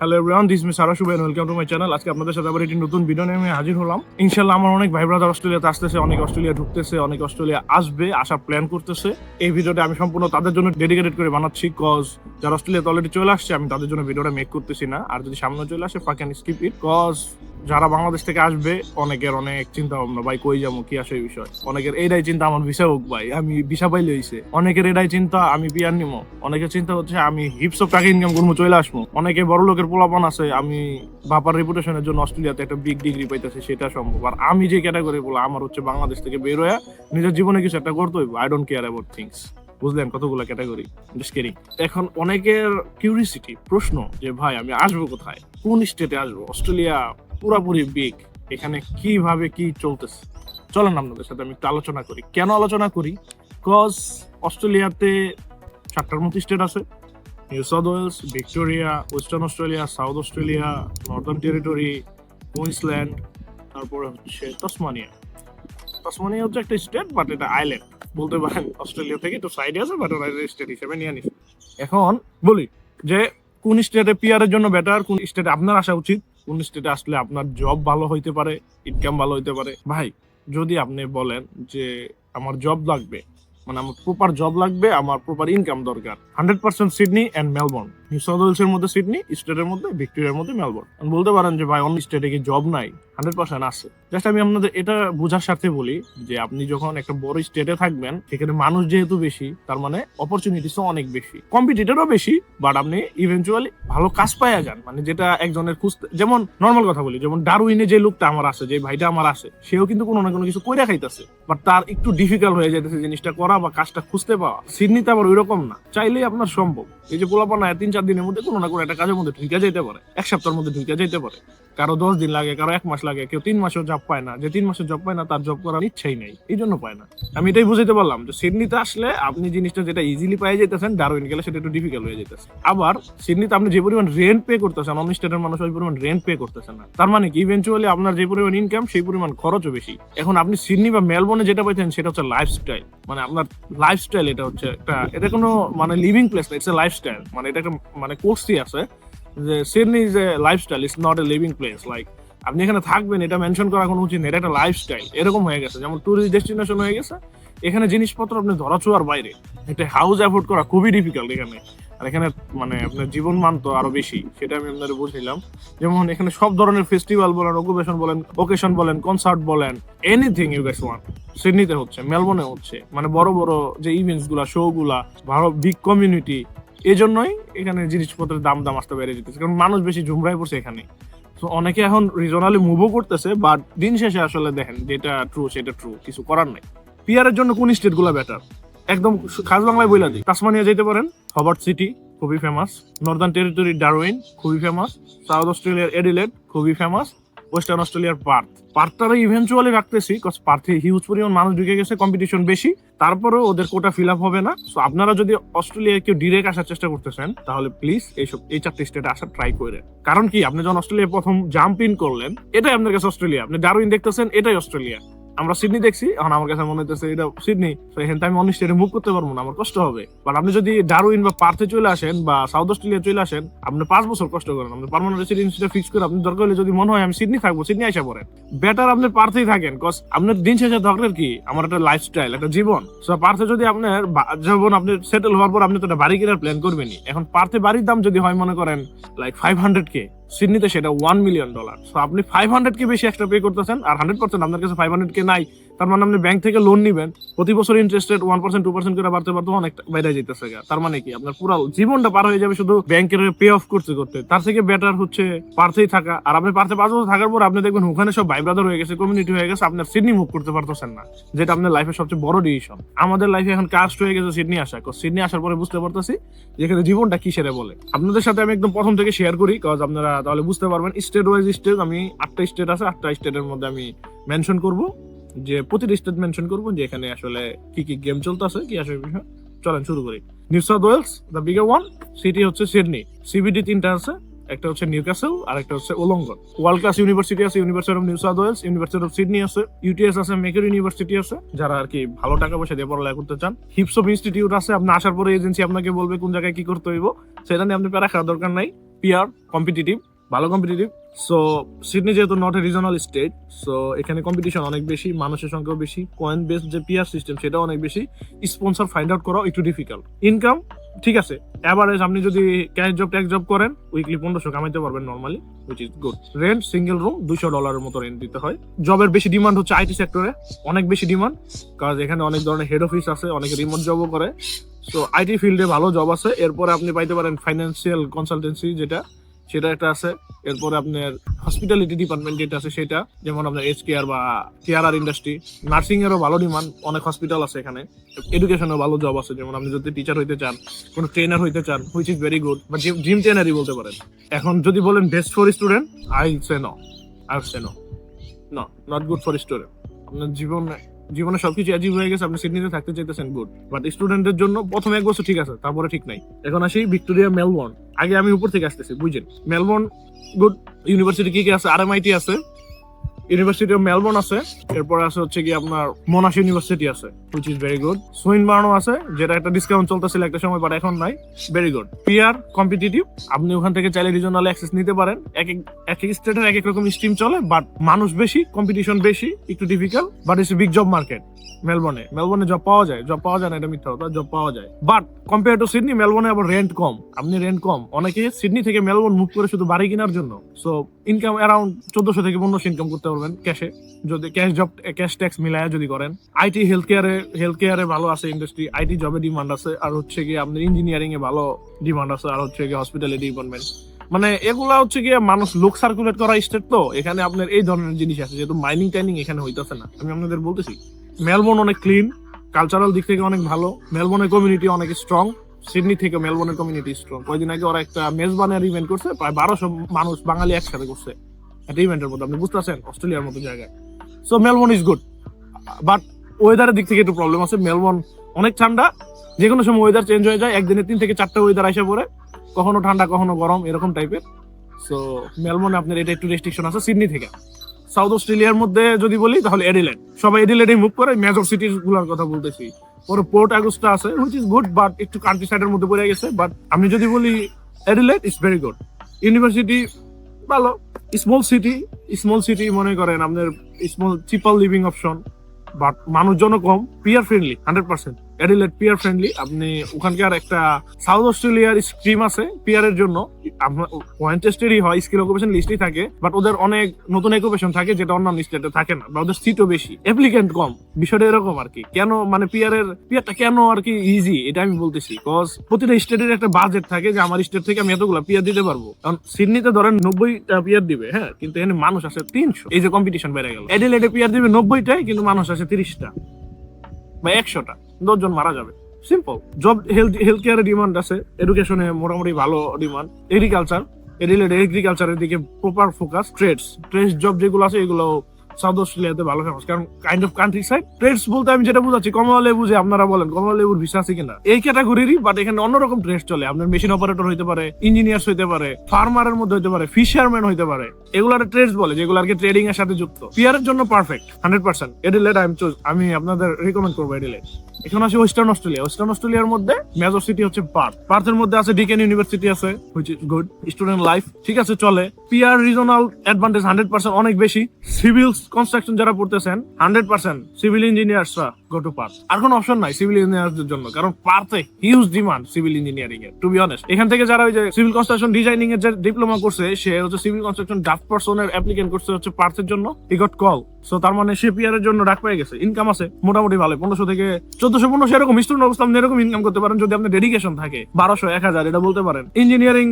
Hello everyone this me Sara Shubho welcome to my channel আজকে আপনাদের সাথে আবার একটি নতুন ভিডিও নিয়ে আমি হাজির হলাম। ইনশাল্লাহ আমার অনেক ভাই ব্রাদার অস্ট্রেলিয়াতে আসতেছে, অনেক অস্ট্রেলিয়া ঢুকতেছে, অনেক অস্ট্রেলিয়া আসবে, আসার প্ল্যান করতেছে। এই ভিডিওটা আমি সম্পূর্ণ তাদের জন্য ডেডিকেটেড করে বানাচ্ছি কজ যারা অস্ট্রেলিয়াতে অলরেডি চলে আসছে, আমি তাদের জন্য ভিডিওটা মেক করতেছি না। আর যদি সামনে চলে আসে ফাঁকে স্কিপ ইট কজ যারা বাংলাদেশ থেকে আসবে, অনেকের অনেক চিন্তা ভাবনা ভাই, কই যাব? কি আসে বিষয়? অনেকের এইটাই চিন্তা, আমার ভিসা হোক, ভাই, আমি ভিসা পাইলে হইছে। অনেকের এটাই চিন্তা, আমি বিয়ার নিমো। অনেকের চিন্তা হচ্ছে, আমি হিপস অফ টাকা ইনকাম করব চলে আসব অনেকে বড় লোকের পোলাপান আছে, আমি বাবার রেপুটেশনের জন্য অস্ট্রেলিয়াতে একটা বিগ ডিগ্রি পাইতেছে, সেটা সম্ভব। আর আমি যে ক্যাটাগরি বলে আমার হচ্ছে বাংলাদেশ থেকে বের হয়ে নিজের জীবনে কিছু একটা করতে হইব। I don't care about things বুঝলেন কতগুলো ক্যাটাগরি কেরি এখন অনেকের কিউরিসিটি প্রশ্ন যে, ভাই, আমি আসব কোথায়? কোন স্টেটে আসব? অস্ট্রেলিয়া পুরাপুরি বিগ এখানে কীভাবে কি চলতেছে? চলেন আপনাদের সাথে আমি একটু আলোচনা করি। কেন আলোচনা করি? কজ অস্ট্রেলিয়াতে সাতটার মতো স্টেট আছে। New South Wales Victoria Western Australia South Australia Northern Territory Queensland তারপরে হচ্ছে তসমানিয়া তসমানিয়া হচ্ছে একটা স্টেট বাট এটা আইল্যান্ড বলতে পারেন অস্ট্রেলিয়া থেকে তো সাইডে আছে বাট ওরা স্টেট হিসেবে নিয়ে নিছে। এখন বলি যে, কোন স্টেটে পিয়ারের জন্য বেটার কোন স্টেটে আপনার আসা উচিত? কোন স্টেটে আসলে আপনার জব ভালো হইতে পারে ইনকাম ভালো হইতে পারে। ভাই, যদি আপনি বলেন যে আমার জব লাগবে মানে আমার প্রপার জব লাগবে, আমার প্রপার ইনকাম দরকার। Hundred percent Sydney and Melbourne New South ওয়েলসের মধ্যে সিডনি স্টেটের মধ্যে ভিক্টোরিয়ার মধ্যে মেলবোর্ন বলতে পারেন যে, ভাই, অন্য স্টেটে কি জব নাই? হান্ড্রেড পার্সেন্ট আছে। জাস্ট আমি আপনাদের এটা বোঝার সাথে বলি যে, আপনি যখন একটা বড় স্টেটে থাকবেন, সেখানে মানুষ যেহেতু বেশি, তার মানে অপরচুনিটিসও অনেক বেশি। কম্পিটিটরও বেশি বাট আপনি ইভেনচুয়ালি ভালো কাজ পাইয়া যান। মানে যেটা একজনের খুঁজতে, যেমন নর্মাল কথা বলি, যেমন ডারউইনে যে লোকটা আমার আছে, যে ভাইটা আমার আছে, সেও কিন্তু কোনো না কোনো কিছু কইরা খাইতেছে। বাট তার একটু ডিফিকাল্ট হয়ে যাইতেছে জিনিসটা করা বা কাজটা খুঁজতে পাওয়া। সিডনিতে আবার ওই রকম না। চাইলেই আপনার সম্ভব। এই যে পোলাপানা তিন চার দিনের মধ্যে কোনো না কোনো একটা কাজের মধ্যে ঢুকে যেতে পারে। এক সপ্তাহের মধ্যে ঢুকে যেতে পারে। কারও দশ দিন লাগে, কারও এক মাস লাগে, কেউ তিন মাসেও জব পায় না। যে তিন মাসের জব পায় না, তার জব করার ইচ্ছাই নেই, এই জন্য পায় না। আমি এটাই বুঝাইতে পারলাম যে সিডনিতে আসলে আপনি জিনিসটা যেটা ইজিলি পাই যেতেছেন ডারউইন গেলে সেটা একটু ডিফিকাল্ট হয়ে যেতেছে আবার সিডনিতে আপনি যে পরিমাণ রেন্ট পে করতেছেন অন্য স্টেটের মানুষ ওই পরিমাণ রেন্ট পে করতেছেন না। তার মানে কি? ইভেন্চুয়ালি আপনার যে পরিমাণ ইনকাম সেই পরিমাণ খরচও বেশি। এখন আপনি সিডনি বা মেলবোর্নে যেটা পাইতেন সেটা হচ্ছে লাইফস্টাইল মানে আপনার লাইফস্টাইল এটা হচ্ছে একটা এটা কোনো মানে লিভিং প্লেস না ইটস এ লাইফস্টাইল মানে এটা একটা মানে কোর্সই আছে। যে Sydney is a lifestyle it's not a living place like আপনি এখানে থাকবেন, এটা মেনশন করা কোনো উচিত এটা একটা লাইফস্টাইল এরকম হয়ে গেছে, যেমন টুরিস্ট ডেস্টিনেশন হয়ে গেছে, এখানে জিনিসপত্র আপনি ধরা ছোঁয়ার বাইরে। এটা হাউস অ্যাফোর্ড করা খুবই ডিফিকাল্ট এখানে। আর এখানে মানে আপনার জীবন মান তো আরও বেশি, সেটা আমি আপনাদের বুঝলাম যেমন এখানে সব ধরনের ফেস্টিভ্যাল বলেন অকুপেশন বলেন ওকেশন বলেন কনসার্ট বলেন এনিথিং ইউ গেস ওয়ান সিডনিতে হচ্ছে মেলবোর্নে হচ্ছে। মানে বড় বড় যে ইভেন্টসগুলা শো গুলা, ভালো বিগ কমিউনিটি এই জন্যই এখানে জিনিসপত্রের দাম দাম আসতে বেড়ে যেতেছে, কারণ মানুষ বেশি ঝুমরাই পড়ছে এখানে। তো অনেকে এখন রিজনালি মুভও করতেছে বাট দিন শেষে আসলে দেখেন যেটা ট্রু সেটা ট্রু কিছু করার নাই। পিয়ারের জন্য কোন স্টেটগুলা বেটার একদম খাস বাংলায় বইলা দিই। তাসমানিয়া যেতে পারেন হবার্ট সিটি খুবই ফেমাস নর্দার্ন টেরিটরি ডারউইন খুবই ফেমাস সাউথ অস্ট্রেলিয়ার এডিলেট খুবই ফেমাস ওয়েস্টার্ন অস্ট্রেলিয়ার পার্থ পার্থটারা ইভেন্চুয়ালি রাখতেছি কজ পার্থে হিউজ পরিমাণ মানুষ ঢুকে গেছে কম্পিটিশন বেশি। তারপরেও ওদের কোটা ফিল আপ হবে না। সো আপনারা যদি অস্ট্রেলিয়ায় কেউ ডিরেক্ট আসার চেষ্টা করতেছেন, তাহলে প্লিজ এইসব, এই চারটি স্টেটে আসার ট্রাই করে। কারণ কি, আপনি যখন অস্ট্রেলিয়ায় প্রথম জাম্প ইন করলেন, এটাই আপনার কাছে অস্ট্রেলিয়া। আপনি ডারউইন দেখতেছেন, এটাই অস্ট্রেলিয়া। আমরা সিডনি দেখছি, এখন আমার কাছে মনে হইতেছে এটা সিডনি তো এখানে আমি অন্য স্টেটে মুভ করতে পারব না, আমার কষ্ট হবে। বাট আপনি যদি ডারউইন বা পার্থে চলে আসেন বা সাউথ অস্ট্রেলিয়া চলে আসেন, আপনি পাঁচ বছর কষ্ট করেন। আপনি পার্মানেন্ট রেসিডেন্সিটা ফিক্স করে আপনি দরকার হলে যদি মনে হয় আমি সিডনি থাকব সিডনি আসা পড়েন। বেটার আপনি পার্থেই থাকেন কজ আপনার দিন শেষে দরকার কি? আমার একটা লাইফস্টাইল একটা জীবন। সো পার্থে যদি আপনার যেমন আপনি সেটেল হওয়ার পর আপনি তো একটা বাড়ি কেনার প্ল্যান করবেনই। এখন পার্থে বাড়ির দাম যদি হয়, মনে করেন লাইক ফাইভ হান্ড্রেড কে সিডনিতে সেটা ওয়ান মিলিয়ন ডলার সো আপনি ফাইভ হান্ড্রেড কে বেশি এক্সট্রা পে করতেছেন, আর হান্ড্রেড পার্সেন্ট আপনার কাছে ফাইভ হান্ড্রেড কে নাই তার মানে আপনি ব্যাংক থেকে লোন নিবেন, প্রতি বছর interest rate one percent two percent করে বাড়তে বাড়তে অনেক বাইরে যেতেছে তার মানে কি? আপনার পুরো জীবনটা পার হয়ে যাবে শুধু ব্যাংকের পে অফ করতে করতে। তার থেকে বেটার হচ্ছে পার্থেই থাকা। আর আপনি পার্থে পাঁচ বছর থাকার পর আপনি দেখবেন ওখানে সব ভাই ব্রাদার হয়ে গেছে কমিউনিটি হয়ে গেছে, আপনার সিডনি মুভ করতে পারতেছেন না, যেটা আপনার লাইফের সবচেয়ে বড় ডিসিশন আমাদের লাইফে এখন কাস্ট হয়ে গেছে সিডনি আসা সিডনি আসার পরে বুঝতে পারতেছি যেখানে জীবনটা কিসের বলে। আপনাদের সাথে আমি একদম প্রথম থেকে শেয়ার করি কজ আপনারা তাহলে বুঝতে পারবেন। স্টেট ওয়াইজ স্টেট আমি আটটা স্টেট আছে, আটটা স্টেটের মধ্যে আমি মেনশন করব। যে প্রতিটা স্টেট মেনশন করব যে এখানে আসলে কি কি গেম চলতেছে, কি আসলে বিষয়। চলেন শুরু করি। New South Wales the bigger one city হচ্ছে সিডনি সিবিডি তিনটা আছে, একটা হচ্ছে নিউক্যাসেল আর একটা হচ্ছে ওলঙ্গন ওয়ার্ল্ড ক্লাস ইউনিভার্সিটি আছে university of New South Wales university of Sydney আছে ইউটিএস আছে মেকের ইউনিভার্সিটি আছে, যারা আর কি ভালো টাকা পয়সা দিয়ে পড়ালেখা করতে চান। হিপস অফ ইনস্টিটিউট আছে, আপনি আসার পরে এজেন্সি আপনাকে বলবে কোন জায়গায় কি করতে হইব। সেটা নিয়ে আপনি প্যারা খাওয়ার দরকার নাই। পিয়ার কম্পিটিটিভ ভালো কম্পিটিটিভ সো সিডনি যেহেতু not a regional state so এখানে কম্পিটিশন অনেক বেশি, মানুষের সংখ্যাও বেশি কয়েন বেস যে পিয়ার সিস্টেম সেটাও অনেক বেশি। স্পন্সর ফাইন্ড আউট করা একটু ডিফিকাল্ট ইনকাম ঠিক আছে অ্যাভারেজ আপনি যদি ক্যাশ জব ট্যাক্স জব করেন উইকলি পনেরোশো কামাইতে পারবেন normally which is good rent single room দুইশো ডলারের মতো রেন্ট দিতে হয়। জবের বেশি ডিমান্ড হচ্ছে আইটি সেক্টরে অনেক বেশি ডিমান্ড কারণ এখানে অনেক ধরনের হেড অফিস আছে, অনেকে রিমোট জবও করে। সো আইটি ফিল্ডে ভালো জব আছে, এরপরে আপনি পাইতে পারেন ফাইন্যান্সিয়াল কনসালটেন্সি যেটা সেটা একটা আছে। এরপরে আপনার হসপিটালিটি ডিপার্টমেন্ট যেটা আছে সেটা, যেমন আপনার এইচ কেয়ার বা কেয়ার ইন্ডাস্ট্রি নার্সিং এরও ভালো ডিমান্ড অনেক হসপিটাল আছে এখানে। এডুকেশনেও ভালো জব আছে, যেমন আপনি যদি টিচার হইতে চান, কোনো ট্রেনার হইতে চান হুইচ ইজ ভেরি গুড বা জিম ট্রেনারই বলতে পারেন। এখন যদি বলেন best for student I say no I say no no not good for student আপনার জীবন, জীবনে সবকিছু অ্যাচিভ হয়ে গেছে, আপনি সিডনিতে থাকতে চাইতেছেন গুড বাট স্টুডেন্টের জন্য প্রথম এক বছর ঠিক আছে, তারপরে ঠিক নাই। এখন আসি ভিক্টোরিয়া মেলবোর্ন আগে আমি উপর থেকে আসতেছি বুঝছেন? মেলবোর্ন গুড ইউনিভার্সিটি কি কি আছে আর আছে। ইউনিভার্সিটি অফ মেলবোর্ন আছে, এরপর আছে হচ্ছে কি আপনার মোনাশ ইউনিভার্সিটি আছে হুইচ ইজ ভেরি গুড সুইনবার্নও আছে, যেটা একটা ডিসকাউন্ট চলতেছিল একটা সময় বাট এখন নাই ভেরি গুড পিয়ার কম্পিটিটিভ আপনি ওখান থেকে চাইলে রিজনাল অ্যাক্সেস নিতে পারেন। এক এক এক এক স্টেটের এক এক রকম স্ট্রিম চলে বাট মানুষ বেশি কম্পিটিশন বেশি, একটু difficult but it's big job market মেলবোর্নে মেলবোর্নে জব পাওয়া যায় জব পাওয়া যায় না, এটা মিথ্যা কথা জব পাওয়া যায়। বাট কম্পেয়ার টু সিডনি মেলবোর্নে আবার রেন্ট কম, আপনি রেন্ট কম। অনেকে সিডনি থেকে মেলবোর্ন মুভ করে শুধু বাড়ি কেনার জন্য। সো ইনকাম অ্যারাউন্ড চোদ্দশো থেকে পনেরোশো ইনকাম করতে পারবেন ক্যাশে। যদি ক্যাশ জব, ক্যাশ ট্যাক্স মিলায় যদি করেন। আইটি হেলথ কেয়ারে হেলথ কেয়ারে ভালো আছে ইন্ডাস্ট্রি আইটি জবে ডিমান্ড আছে, আর হচ্ছে কি আপনার ইঞ্জিনিয়ারিং এ ভালো ডিমান্ড আছে, আর হচ্ছে কি হসপিটালিটি ডিপার্টমেন্ট মানে এগুলা হচ্ছে গিয়ে মানুষ লোক সার্কুলেট করা স্টেট তো, এখানে আপনার এই ধরনের জিনিস আছে, যেহেতু মাইনিং টাইনিং এখানে হইতেছে না। আমি আপনাদের বলতেছি, মেলবোর্ন অনেক ক্লিন কালচারাল দিক থেকে অনেক ভালো, মেলবোর্নের কমিউনিটি অনেক স্ট্রং সিডনি থেকে মেলবোর্নের কমিউনিটি স্ট্রং কয়েকদিন আগে ওরা একটা মেজবানের ইভেন্ট করছে, প্রায় বারোশো মানুষ বাঙালি একসাথে করছে। একটা ইভেন্টের মধ্যে, আপনি বুঝতে পারছেন? অস্ট্রেলিয়ার মতো জায়গায়। So Melbourne is good but ওয়েদারের দিক থেকে একটু প্রবলেম আছে। মেলবোর্ন অনেক ঠান্ডা। যে কোনো সময় ওয়েদার চেঞ্জ হয়ে যায়। একদিনে তিন থেকে চারটা ওয়েদার আসে পড়ে। কখনো ঠান্ডা, কখনো গরম, এরকম টাইপের সো মেলবোর্নে আপনার এটা একটু রেস্ট্রিকশন আছে সিডনি থেকে। সাউথ অস্ট্রেলিয়ার মধ্যে যদি বলি, তাহলে এডিলেড সবাই এডিলেডে মুভ করে। মেজর সিটিজগুলোর কথা বলতেছি। পরে পোর্ট আগস্টা আছে হুইচ ইজ গুড বাট একটু কান্ট্রি সাইডের মধ্যে পড়ে গেছে। বাট আমি যদি বলি Adelaide is very good university ভালো। স্মল সিটি স্মল সিটি মনে করেন আপনার small cheaper living option but মানুষজনও কম PR friendly hundred percent Adelaide PR friendly আপনি ওখানকার একটা সাউথ অস্ট্রেলিয়ার স্ট্রিম আছে পিয়ারের জন্য। পয়েন্ট হয় স্কিল অকুপেশন লিস্টই থাকে বাট ওদের অনেক নতুন অকুপেশন থাকে যেটা অন্যান্য স্টেটে থাকে না, বা ওদের সিটও বেশি। অ্যাপ্লিকেন্ট কম, বিষয়টা এরকম আর কি। কেন মানে পিয়ারের পিয়ারটা কেন আর কি ইজি এটা আমি বলতেছি কজ প্রতিটা স্টেটের একটা বাজেট থাকে যে আমার স্টেট থেকে আমি এতগুলো পিয়ার দিতে পারব। কারণ সিডনিতে ধরেন নব্বইটা পিয়ার দিবে হ্যাঁ কিন্তু এখানে মানুষ আছে তিনশো। এই যে কম্পিটিশন বেড়ে গেল। এডিলেটে পিয়ার দিবে নব্বইটাই কিন্তু মানুষ আছে তিরিশটা, বা একশোটা। দশজন মারা যাবে। সিম্পল জব হেলথ হেলথ কেয়ারে ডিমান্ড আছে এডুকেশনে মোটামুটি ভালো ডিমান্ড এগ্রিকালচার রিলেটেড এগ্রিকালচারের দিকে proper focus trades trades job যেগুলো আছে, এগুলো সাউথ অস্ট্রেলিয়াতে ভালো ফেমাস কারণ kind of country side trades বলতে আমি যেটা বুঝাচ্ছি কমলা লেবু যে আপনারা বলেন কমলা লেবুর ভিসা আছে কিনা? এই ক্যাটাগরিরই বাট এখানে অন্যরকম ট্রেডস চলে। আপনার মেশিন অপারেটর হইতে পারে ইঞ্জিনিয়ার্স হইতে পারে ফার্মারের মধ্যে হইতে পারে ফিশারম্যান হইতে পারে। এগুলো ট্রেডস বলে, যেগুলো আর কি ট্রেডিং এর সাথে যুক্ত। পিয়ারের জন্য পারফেক্ট হান্ড্রেড পার্সেন্ট এডিলেট আমি আমি আপনাদের রিকমেন্ড করব এডিলেট এখন আসে ওয়েস্টার্ন অস্ট্রেলিয়া। ওয়েস্টার্ন অস্ট্রেলিয়ার মধ্যে মেজর সিটি হচ্ছে পার্থ পার্থের মধ্যে আছে ডিকেন ইউনিভার্সিটি আছে which is good student life ঠিক আছে, চলে। PR regional advantage hundred percent অনেক বেশি। সিভিল কনস্ট্রাকশন যারা পড়তেছেন হান্ড্রেড পার্সেন্ট সিভিল ইঞ্জিনিয়ার্সরা গো টু পার্থ আর কোনো অপশন নাই সিভিল জন্য, কারণ পার্থে হিউজ ডিমান্ড সিভিল ইঞ্জিনিয়ারিং এর টু বি অনেস্ট এখান থেকে যারা ওই যে সিভিল কনস্ট্রাকশন ডিজাইনিং এর যে ডিপ্লোমা করছে, সে হচ্ছে সিভিল কনস্ট্রাকশন অ্যাপ্লিকেন্ট করছে হচ্ছে পার্থের জন্য। ই গট কল সো তার মানে সে পিয়ারের জন্য ডাক পেয়ে গেছে। ইনকাম আছে, মোটামুটি ভালো পনেরোশো থেকে চোদ্দশো, পনেরোশো এরকম স্টুডেন্ট অবস্থা, আপনি এরকম ইনকাম করতে পারেন। যদি আপনার ডেডিকেশন থাকে, বারোশো, এক হাজার, এটা বলতে পারেন। Engineering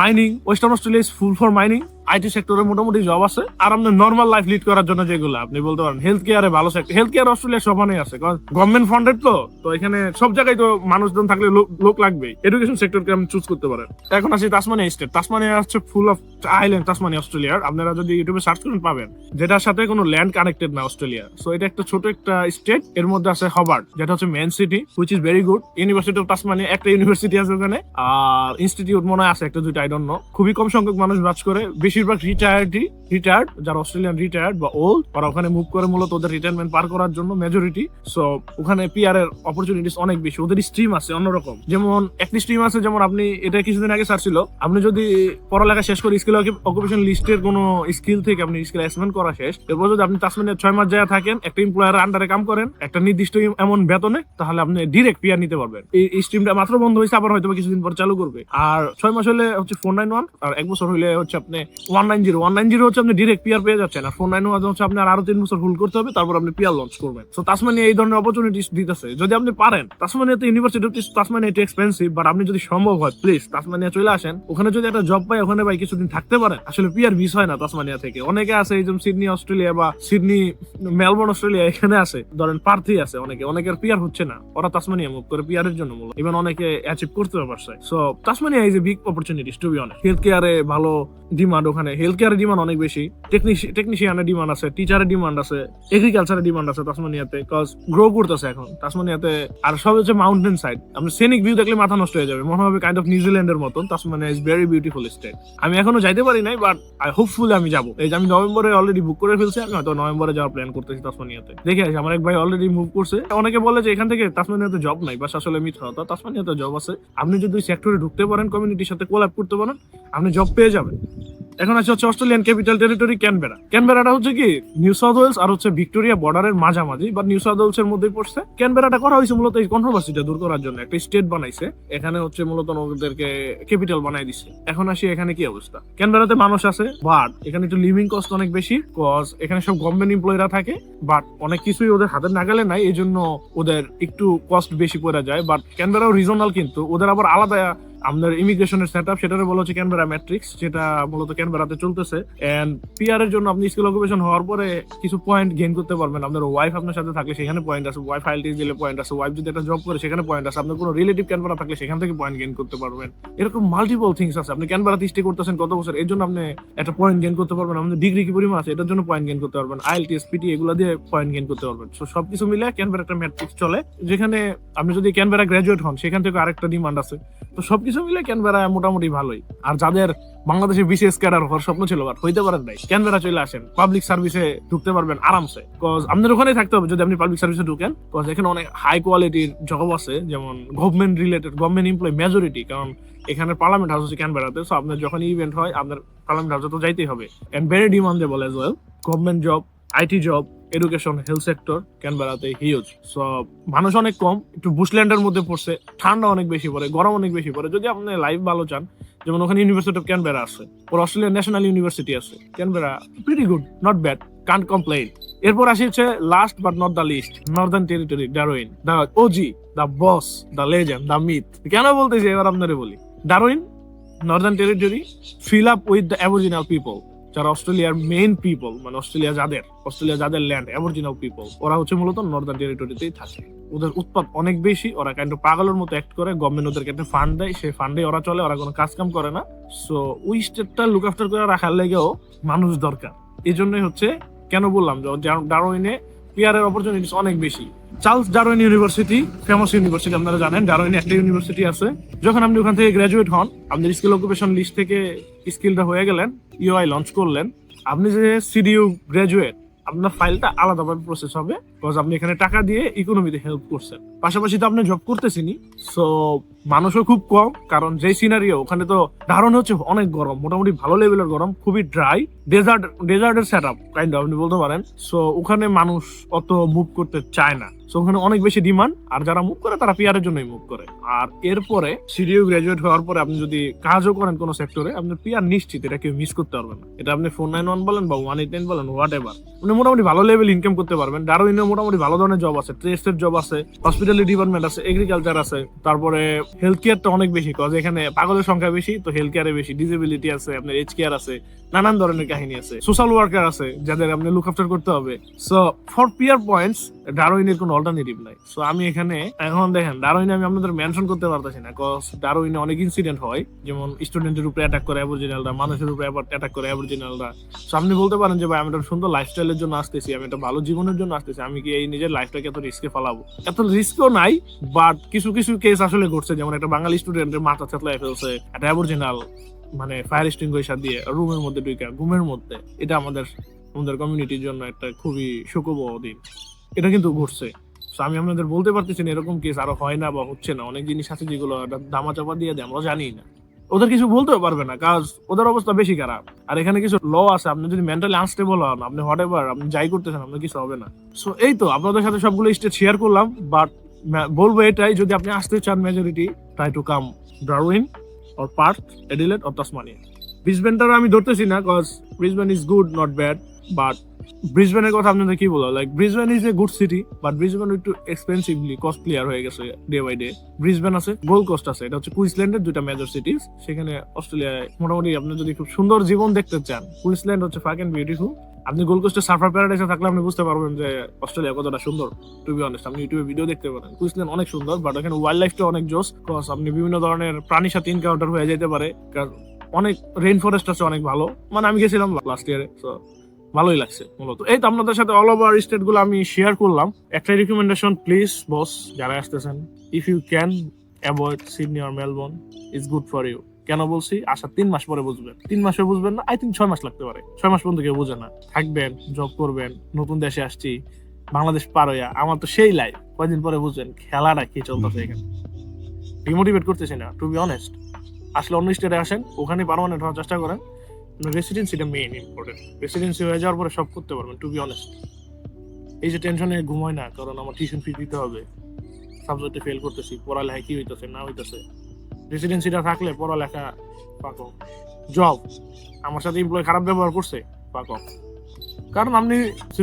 mining Western Australia full for mining IT সেক্টরে মোটামুটি জব আছে। আর আপনার নর্মাল লাইফ লিড করার জন্য যেগুলো, আপনি বলতে পারেন হেলথ কেয়ারে ভালো সেক্টর হেলথ কেয়ার অস্ট্রেলিয়া সমানে আছে। কারণ গভর্নমেন্ট ফান্ডেড তো তো এখানে সব জায়গায় তো মানুষজন থাকলে লোক- লাগবে এডুকেশন সেক্টরকে আপনি চুজ করতে পারেন। এখন আসি তাসমানিয়া স্টেট তাসমানিয়া হচ্ছে ফুল অফ আইল্যান্ড তাসমানি অস্ট্রেলিয়ার। আপনারা যদি ইউটিউবে সার্চ করেন, পাবেন। যেটার সাথে কোনো ল্যান্ড কানেক্টেড না, অস্ট্রেলিয়া। সো এটা একটা ছোট একটা স্টেট এর মধ্যে আছে হবার্ট যেটা হচ্ছে main city which is very good university of Tasmania একটা ইউনিভার্সিটি আছে ওখানে। আর ইনস্টিটিউট মনে হয় আছে, একটা দুইটা আই ডোন্ট নো খুবই কম সংখ্যক মানুষ বাস করে বেশিরভাগ রিটায়ার্ডই রিটায়ার্ড যারা অস্ট্রেলিয়ান রিটায়ার্ড বা ওল্ড ওরা ওখানে মুভ করে মূলত ওদের রিটায়ারমেন্ট পার করার জন্য মেজরিটি সো ওখানে পিআর এর অপরচুনিটিস অনেক বেশি। ওদের স্ট্রিম আছে অন্যরকম। যেমন, একটি স্ট্রিম আছে, যেমন আপনি, এটা কিছুদিন আগে সার্চ ছিল। আপনি যদি পড়ালেখা শেষ করে স্কিল অকুপেশন লিস্টের কোনো স্কিল থেকে আপনি স্কিল অ্যাসেসমেন্ট করা শেষ, এরপর যদি আপনি তাসমানিয়া ছয় মাস যায় থাকেন, একটা এমপ্লয়ার আন্ডারে কাম করেন, একটা নির্দিষ্ট এমন বেতনে, তাহলে আপনি ডিরেক্ট পিআর নিতে পারবেন। এই স্ট্রিমটা মাত্র বন্ধ হয়েছে, আবার হয়তো কিছুদিন পর চালু করবে। আর ছয় মাস হলে হচ্ছে ফোর নাইন ওয়ান আর এক বছর হলে হচ্ছে আপনি one nine zero. One nine zero হচ্ছে আপনি ডিরেক্ট পিআর পেয়ে যাচ্ছেন। আর ফোর নাইন ওয়ান হচ্ছে আপনি আরও তিন বছর হোল্ড করতে হবে, তারপর আপনি পিআর লঞ্চ করবেন। তো এই ধরনের অপরচুনিটিস দিতেছে। যদি আপনি পারেন তাসমানিয়াতে ইউনিভার্সিটি একটু এক্সপেন্সিভ বাট আপনি যদি সম্ভব হয় প্লিজ চলে আসেন। ওখানে যদি একটা জব পাই ওখানে ভাই কিছুদিন থাকতে পারেন। আসলে পিআর ভিস হয় না থেকে। অনেকে আছে, এই সিডনি অস্ট্রেলিয়া বা সিডনি মেলবোর্ন অস্ট্রেলিয়া এখানে আছে। ধরেন প্রার্থী আছে অনেকে। অনেকের পিআর হচ্ছে না। ওরা তাসমানিয়া মুভ করে পিআর এর জন্য ইভেন অনেকে অ্যাচিভ করতে পারছে। So Tasmania is a big opportunities to be অনেক হেলথ কেয়ারে ভালো ডিমান্ড ওখানে হেলথ কেয়ারের ডিমান্ড অনেক বেশি। টেকনিশিয়ানের ডিমান্ড আছে টিচারের ডিমান্ড আছে এগ্রিকালচারের ডিমান্ড আছে তাসমানিয়াতে কজ গ্রো করতেছে এখন। তাসমানিয়াতে আর সব হচ্ছে মাউন্টেন সাইড আপনি সেনিক ভিউ দেখলে মাথা নষ্ট হয়ে যাবে। মনে হবে কাইন্ড অফ নিউজিল্যান্ডের মতন। Tasmania is very beautiful state আমি এখনও যাইতে পারি নাই বাট আই হোপফুলি আমি যাব। এই যে আমি নভেম্বরে অলরেডি বুক করে ফেলছি, আমি হয়তো নভেম্বরে যাওয়ার প্ল্যান করতেছি তাসমানিয়াতে। দেখে আসি, আমার এক ভাই অলরেডি মুভ করছে। অনেকে বলে যে এখান থেকে তাসমানিয়াতে জব নাই বাস আসলে মিথ্যা কথা তাসমানিয়াতে জব আছে। আপনি যদি সেক্টরে ঢুকতে পারেন কমিউনিটির সাথে কোলাপ করতে পারেন, আপনি জব পেয়ে যাবেন। এখন আছে হচ্ছে অস্ট্রেলিয়ান ক্যাপিটাল টেরিটরি, ক্যানবেরা। ক্যানবেরাটা হচ্ছে কি, নিউ সাউথ ওয়েলস আর হচ্ছে ভিক্টোরিয়া বর্ডারের মাঝামাঝি বা নিউ সাউথ ওয়েলস এর মধ্যেই পড়ছে। ক্যানবেরাটা করা হয়েছে মূলত এই কন্ট্রোভার্সিটা দূর করার জন্য। একটা স্টেট বানাইছে, এখানে হচ্ছে মূলত ওদেরকে ক্যাপিটাল বানাই দিছে। এখন আসি এখানে কি অবস্থা? ক্যানবেরাতে মানুষ আছে বাট এখানে একটু লিভিং কস্ট অনেক বেশি কজ এখানে সব গভর্নমেন্ট এমপ্লয়িরা থাকে বাট অনেক কিছুই ওদের হাতের নাগালে নাই এই জন্য ওদের একটু কস্ট বেশি পড়ে যায়। বাট ক্যানবেরাও রিজনাল কিন্তু, ওদের আবার আলাদা আপনার ইমিগ্রেশনের সেট আপ সেটারে বলা হচ্ছে ক্যানবেরা ম্যাট্রিক্স যেটা মূলত ক্যানবেরাতে চলতেছে। এন্ড পিআর এর জন্য আপনি স্কিল অকুপেশন হওয়ার পরে কিছু পয়েন্ট গেইন করতে পারবেন। আপনার ওয়াইফ আপনার সাথে থাকলে সেখানে পয়েন্ট আছে ওয়াইফ ফাইলটি দিলে পয়েন্ট আছে ওয়াইফ যদি একটা জব করে সেখানে পয়েন্ট আছে। আপনার কোনো রিলেটিভ ক্যানবেরা থাকলে সেখান থেকে পয়েন্ট গেইন করতে পারবেন। এরকম মাল্টিপল থিংস আছে। আপনি ক্যানবেরাতে স্টে করতেছেন কত বছর, এর জন্য আপনি একটা পয়েন্ট গেইন করতে পারবেন। আমাদের ডিগ্রি কি পরিমাণ আছে, এটার জন্য পয়েন্ট গেইন করতে পারবেন। আইএলটিএস পিটি এগুলো দিয়ে পয়েন্ট গেইন করতে পারবেন। সো সবকিছু মিলে ক্যানবেরা একটা ম্যাট্রিক্স চলে। যেখানে আপনি যদি ক্যানবেরা গ্রাজুয়েট হন, সেখান থেকে আরেকটা ডিমান্ড আছে। তো সবকিছু মিলে ক্যানবেরা মোটামুটি ভালোই। আর যাদের বাংলাদেশে বিশেষ ক্যাডার হওয়ার স্বপ্ন ছিল বাট হইতে পারেন নাই, ক্যানবেরা চলে আসেন পাবলিক সার্ভিসে ঢুকতে পারবেন আরামসে। কজ আপনার ওখানেই থাকতে হবে, যদি আপনি পাবলিক সার্ভিসে ঢুকেন কজ এখানে অনেক হাই কোয়ালিটির জব আছে, যেমন government related government employ majority কারণ এখানে পার্লামেন্ট হাউস হচ্ছে ক্যানবেরাতে সো আপনার যখন ইভেন্ট হয়, আপনার পার্লামেন্ট হাউসে তো যাইতেই হবে। And very demandable as well government job IT job education health sector ক্যানবেরাতে huge so মানুষ অনেক কম, একটু বুশল্যান্ডের মধ্যে পড়ছে, ঠান্ডা অনেক বেশি পড়ে, গরম অনেক বেশি পড়ে। যদি আপনি লাইফ ভালো চান, যেমন ওখানে ইউনিভার্সিটি অফ ক্যানবেরা আছে, ওর অস্ট্রেলিয়ান ন্যাশনাল ইউনিভার্সিটি আছে Canberra pretty good not bad can't complain এরপর আসি হচ্ছে last but not the least Northern Territory Darwin the Aussie the boss the legend the myth কেন বলতেছি এবার আপনারে বলি? Darwin Northern Territory fill up with the aboriginal people যারা অস্ট্রেলিয়ার মেইন পিপল মানে অস্ট্রেলিয়া যাদের অস্ট্রেলিয়া যাদের ল্যান্ড অ্যাবরিজিনাল পিপল ওরা হচ্ছে মূলত নর্দার্ন টেরিটরিতেই থাকে। ওদের উৎপাদ অনেক বেশি, ওরা কাইন্ড পাগলের মতো অ্যাক্ট করে গভর্নমেন্ট ওদেরকে একটা ফান্ড দেয়, সেই ফান্ডে ওরা চলে, ওরা কোনো কাজ কাম করে না। সো ওই স্টেটটা লুক আফটার করে রাখার লেগেও মানুষ দরকার। এই জন্যই হচ্ছে, কেন বললাম যে ডারোইনে পিয়ারের অপরচুনিটিস অনেক বেশি। Charles Darwin university famous university, আপনারা জানেন ডারওয়েনে একটা ইউনিভার্সিটি আছে। যখন আপনি ওখান থেকে গ্রাজুয়েট হন, আপনার স্কিল অকুপেশন লিস্ট থেকে স্কিলটা হয়ে গেলেন ইউআই লঞ্চ করলেন, আপনি যে সিডিউ গ্রাজুয়েট আপনার ফাইলটা আলাদাভাবে প্রসেস হবে বিকজ আপনি এখানে টাকা দিয়ে ইকোনমিতে হেল্প করছেন। পাশাপাশি তো আপনি জব করতেছিনি সো মানুষও খুব কম, কারণ যে সিনারিও ওখানে তো ধারণ হচ্ছে অনেক গরম, মোটামুটি ভালো লেভেলের গরম, খুবই ড্রাই ডেজার্ট ডেজার্টের সেট আপ কাইন্ড আপনি বলতে পারেন। সো ওখানে মানুষ অত মুভ করতে চায় না। সো ওখানে অনেক বেশি ডিমান্ড আর যারা মুভ করে, তারা পিয়ারের জন্যই মুভ করে। আর এরপরে সিডিও গ্রাজুয়েট হওয়ার পরে আপনি যদি কাজও করেন কোনো সেক্টরে আপনি পিয়ার নিশ্চিত, এটা কেউ মিস করতে পারবেন এটা আপনি ফোর নাইন ওয়ান বলেন বা ওয়ান এইট নাইন বলেন হোয়াট এভার আপনি মোটামুটি ভালো লেভেল ইনকাম করতে পারবেন। ডারোইনে মোটামুটি ভালো ধরনের জব আছে ট্রেস্টের জব আছে হসপিটালি ডিপার্টমেন্ট আছে এগ্রিকালচার আছে। তারপরে হেলথ কেয়ারটা অনেক বেশি কজ এখানে পাগলের সংখ্যা বেশি, তো হেলথ কেয়ারে বেশি। ডিসেবিলিটি আছে, আপনার এইচ কেয়ার আছে, নানান ধরনের কাহিনী আছে। সোশ্যাল ওয়ার্কার আছে, যাদের আপনি লুক আফটার করতে হবে। সো ফর পিয়ার পয়েন্টস ডারোইনের কোনো অল্টারনেটিভ নাই। সো আমি এখানে, এখন দেখেন ডারউইনে আমি আপনাদের মেনশন করতে পারতেছি না কজ ডারউইনে অনেক ইনসিডেন্ট হয়, যেমন স্টুডেন্টের উপরে অ্যাটাক করে অ্যাবরিজিনালরা মানুষের উপরে অ্যাটাক করে অ্যাবরিজিনালরা সো আপনি বলতে পারেন যে, ভাই, আমি একটা সুন্দর লাইফস্টাইলের জন্য আসতেছি, আমি একটা ভালো জীবনের জন্য আসতেছি, আমি কি এই নিজের লাইফটাকে এত রিস্কে ফেলাবো? এত রিস্কও নাই বাট কিছু কিছু কেস আসলে ঘটছে, যেমন একটা বাঙালি স্টুডেন্টের মাথা থেতলায় ফেলছে, একটা অ্যাবরিজিনাল মানে ফায়ার এক্সটিংগুইশার দিয়ে রুমের মধ্যে ঢুকে ঘুমের মধ্যে। এটা আমাদের আমাদের কমিউনিটির জন্য একটা খুবই শোকব দিন। এটা কিন্তু ঘটছে। আমি আপনাদের বলতে পারতেছি না এরকম কেস আরও হয় না বা হচ্ছে না। অনেক জিনিস আছে যেগুলো দামা চাপা দিয়ে দেয়, আমরা জানি না। ওদের কিছু বলতেও পারবে না, কাজ ওদের অবস্থা বেশি খারাপ। আর এখানে কিছু ল আছে, আপনি যদি মেন্টালি আনস্টেবল হন, আপনি হোয়াট এভার আপনি যাই করতেছেন, আপনার কিছু হবে না। সো এই তো, আপনাদের সাথে সবগুলো স্টেট শেয়ার করলাম বাট বলব এটাই, যদি আপনি আসতে চান majority try to come Darwin or Perth Adelaide or Tasmania ব্রিসবেনটার আমি ধরতেছি না cause Brisbane is good not bad but ব্রিসবেনের কথা আপনাদের কি বলো? Like Brisbane is a good city but Brisbane একটু এক্সপেন্সিভলি কস্টলিয়ার হয়ে গেছে ডে বাই ডে ব্রিসবেন আছে গোল্ড কোস্ট আছে, এটা হচ্ছে কুইন্সল্যান্ডের দুইটা মেজর সিটিজ সেখানে অস্ট্রেলিয়ায় মোটামুটি আপনি যদি খুব সুন্দর জীবন দেখতে চান কুইন্সল্যান্ড হচ্ছে ফাক অ্যান্ড বিউটিফুল আপনি গোল্ড কোস্টের সার্ফার প্যারাডাইসে থাকলে আপনি বুঝতে পারবেন যে অস্ট্রেলিয়া কতটা সুন্দর। টু বি অনেস্ট আপনি ইউটিউবে ভিডিও দেখতে পারেন। কুইন্সল্যান্ড অনেক সুন্দর বাট এখানে ওয়াইল্ড লাইফটা অনেক জোস কজ আপনি বিভিন্ন ধরনের প্রাণীর সাথে ইনকাউন্টার হয়ে যেতে পারে। কারণ অনেক রেইন ফরেস্ট আছে, অনেক ভালো। মানে আমি গেছিলাম লাস্ট ইয়ারে তো ভালোই লাগছে মূলত। এই তো আপনাদের সাথে অল ওভার স্টেটগুলো আমি শেয়ার করলাম। একটা রিকমেন্ডেশন প্লিজ বস যারা আসতেছেন if you can avoid Sydney R Melbourne is good for you কেন বলছি? আশা তিন মাস পরে বুঝবেন। তিন মাসে বুঝবেন না আই থিঙ্ক ছয় মাস লাগতে পারে। ছয় মাস পর্যন্ত কেউ বুঝে না। থাকবেন জব করবেন, নতুন দেশে আসছি, বাংলাদেশ পারোয়া আমার তো সেই লাইফ কয়দিন পরে বুঝবেন, খেলাটা কি চলতেছে এখানে। ডিমোটিভেট করতেছি না টু বি অনেস্ট আসলে অন্য স্টেটে আসেন, ওখানে পারমানেন্ট হওয়ার চেষ্টা করেন। রেসিডেন্সিটা মেইন ইম্পর্টেন্ট রেসিডেন্সি হয়ে যাওয়ার পরে সব করতে পারবেন টু বি অনেস্ট এই যে টেনশনে ঘুমায় না, কারণ আমার টিউশন ফি দিতে হবে। সাবজেক্টে ফেল করতেছি পড়ালেখা কি হইতেছে, না হইতেছে। রেসিডেন্সিটা থাকলে পড়ালেখা পাকো জব আমার সাথে এমপ্লয় খারাপ ব্যবহার করছে পাকো কারণ আপনি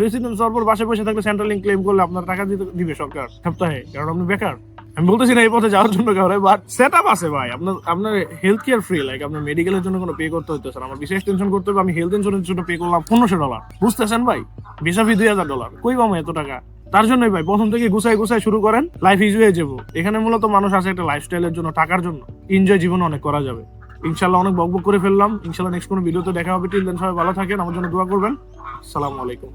রেসিডেন্স হওয়ার পর বাসে বসে থাকলে সেন্ট্রাল ক্লেম করলে আপনার টাকা দিতে দিবে সরকার, সপ্তাহে, কারণ আপনি বেকার। আমি বলতেছি না এই পথে যাওয়ার জন্য কারণে বাট সেট আপ আছে ভাই। আপনার আপনার হেলথ কেয়ার ফ্রি লাইক আপনার মেডিকেলের জন্য কোনো পে করতে হইতেছে না আমার বিশেষ টেনশন করতে হবে, আমি হেলথ ইন্স্যুরেন্সের জন্য পে করলাম পনেরোশো ডলার বুঝতেছেন ভাই? ভিসা ফি দুই হাজার ডলার কই পাবো এত টাকা? তার জন্যই ভাই, প্রথম থেকে গুছাই গুছাই শুরু করেন লাইফ ইজি হয়ে যাব। এখানে মূলত মানুষ আসে একটা লাইফস্টাইলের জন্য, টাকার জন্য। এনজয় জীবন অনেক করা যাবে। ইনশাল্লাহ অনেক বকবক করে ফেললাম। ইনশাল্লাহ নেক্সট কোনো ভিডিওতে দেখা হবে। টিল দেন সবাই ভালো থাকেন, আমার জন্য দোয়া করবেন। সালামু আলাইকুম।